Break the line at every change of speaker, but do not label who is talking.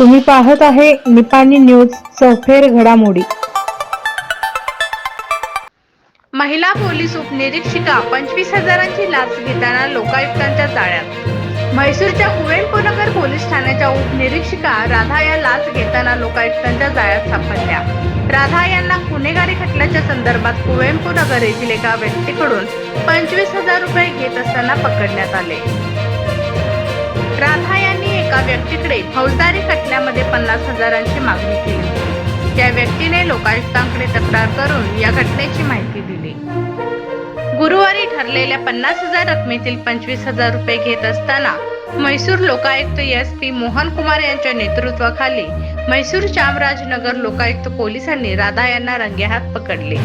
तुम्ही पाहत आहे निपाणी न्यूज चौफेर घडामोडी.
महिला पोलीस उपनिरीक्षिका पंचवीस हजारांची लाच घेताना लोकायुक्तांच्या जाळ्यात. म्हैसूरच्या कुवेंपूनगर पोलीस ठाण्याच्या उपनिरीक्षिका राधा या लाच घेताना लोकायुक्तांच्या जाळ्यात सापडल्या. राधा यांना गुन्हेगारी खटल्याच्या संदर्भात कुवेंपूनगर येथील एका व्यक्तीकडून पंचवीस हजार रुपये घेत असताना पकडण्यात आले. राधा एका व्यक्तीकडे फौजदारी खटल्यामध्ये पन्नास हजारांची मागणी केली. होती त्या व्यक्तीने लोकायुक्तांकडे तक्रार करून या घटनेची माहिती दिली. गुरुवारी ठरलेल्या पन्नास हजार रकमेतील पंचवीस हजार रुपये घेत असताना म्हैसूर लोकायुक्त एस पी मोहन कुमार यांच्या नेतृत्वाखाली म्हैसूर चामराजनगर लोकायुक्त पोलिसांनी राधा यांना रंगेहात पकडले.